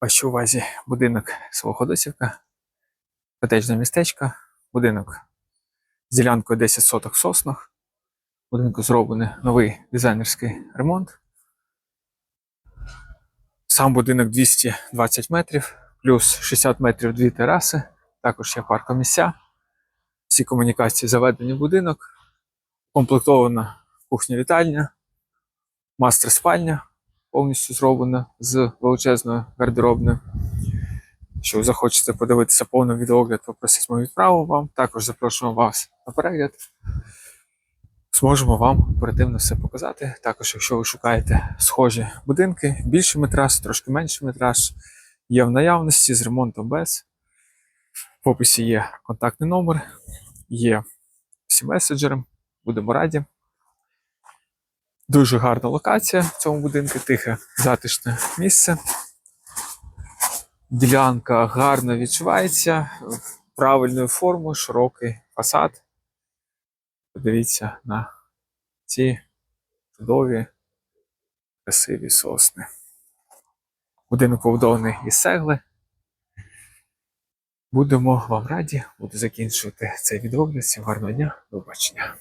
Вашій увазі будинок село Ходосівка, котеджне містечко, будинок з ділянкою 10 соток соснах. Будинку зроблений новий дизайнерський ремонт. Сам будинок 220 метрів, плюс 60 метрів дві тераси, також є паркомісця. Всі комунікації заведені в будинок. Комплектована кухня-вітальня, мастер-спальня повністю зроблена з величезною гардеробною. Якщо ви захочете подивитися повний відеогляд, попросіть мою відправу вам. Також запрошуємо вас на перегляд. Зможемо вам оперативно все показати. Також, якщо ви шукаєте схожі будинки, більший метраж, трошки менший метраж, є в наявності з ремонтом без. В описі є контактний номер, є всі меседжери. Будемо раді. Дуже гарна локація в цьому будинку, тихе, затишне місце. Ділянка гарно відчувається, правильною формою, широкий фасад. Подивіться на ці чудові, красиві сосни. Будинок побудований із цегли. Будемо вам раді, буду закінчувати цей відеогляд. Всім гарного дня, до побачення.